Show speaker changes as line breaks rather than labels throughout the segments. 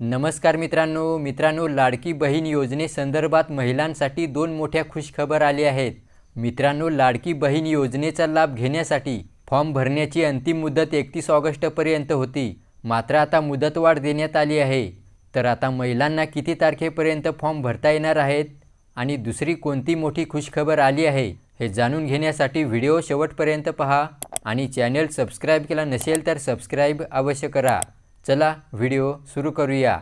नमस्कार मित्रांनो मित्रांनो लाडकी बहीण योजनेसंदर्भात महिलांसाठी दोन मोठ्या खुशखबर आल्या आहेत. मित्रांनो लाडकी बहीण योजनेचा लाभ घेण्यासाठी फॉर्म भरण्याची अंतिम मुदत एकतीस ऑगस्टपर्यंत होती. मात्र आता मुदतवाढ देण्यात आली आहे. तर आता महिलांना किती तारखेपर्यंत फॉर्म भरता येणार आहेत? आणि दुसरी कोणती मोठी खुशखबर आली आहे? हे जाणून घेण्यासाठी व्हिडिओ शेवटपर्यंत पहा. आणि चॅनल सबस्क्राईब केला नसेल तर सबस्क्राईब अवश्य करा. चला व्हिडिओ सुरू करूया.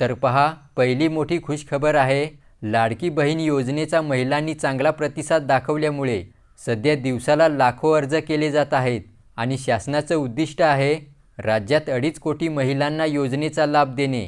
तर पहा पहिली मोठी खुशखबर आहे. लाडकी बहीण योजनेचा महिलांनी चांगला प्रतिसाद दाखवल्यामुळे सध्या दिवसाला लाखो अर्ज केले जात आहेत आणि शासनाचं उद्दिष्ट आहे राज्यात अडीच कोटी महिलांना योजनेचा लाभ देणे.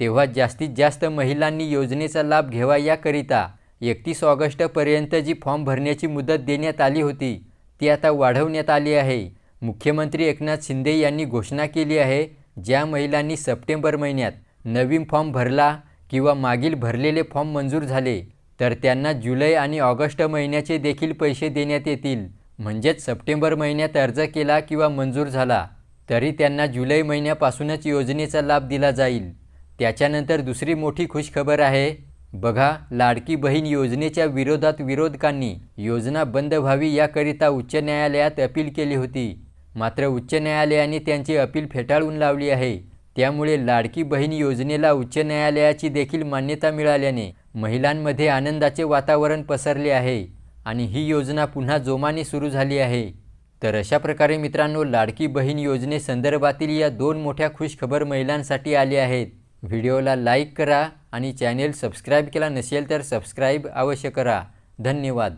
तेव्हा जास्तीत जास्त महिलांनी योजनेचा लाभ घ्यावा याकरिता एकतीस ऑगस्टपर्यंत जी फॉर्म भरण्याची मुदत देण्यात आली होती ती आता वाढवण्यात आली आहे. मुख्यमंत्री एकनाथ शिंदे यांनी घोषणा केली आहे ज्या महिलांनी सप्टेंबर महिन्यात नवीन फॉर्म भरला किंवा मागील भरलेले फॉर्म मंजूर झाले तर त्यांना जुलै आणि ऑगस्ट महिन्याचे देखील पैसे देण्यात येतील. म्हणजेच सप्टेंबर महिन्यात अर्ज केला किंवा मंजूर झाला तरी त्यांना जुलै महिन्यापासूनच योजनेचा लाभ दिला जाईल. त्याच्यानंतर दुसरी मोठी खुशखबर आहे बघा लाडकी बहीण योजनेच्या विरोधात विरोधकांनी योजना बंद व्हावी याकरिता उच्च न्यायालयात अपील केली होती. मात्र उच्च न्यायालयाने त्यांची अपील फेटाळून लावली आहे. त्यामुळे लाडकी बहीण योजनेला उच्च न्यायालयाची देखील मान्यता मिळाल्याने महिलांमध्ये आनंदाचे वातावरण पसरले आहे आणि ही योजना पुन्हा जोमाने सुरू झाली आहे. तर अशा प्रकारे मित्रांनो लाडकी बहीण योजनेसंदर्भातील या दोन मोठ्या खुशखबर महिलांसाठी आल्या आहेत. व्हिडिओला लाईक करा आणि चॅनेल सबस्क्राईब केला नसेल तर सबस्क्राईब अवश्य करा. धन्यवाद.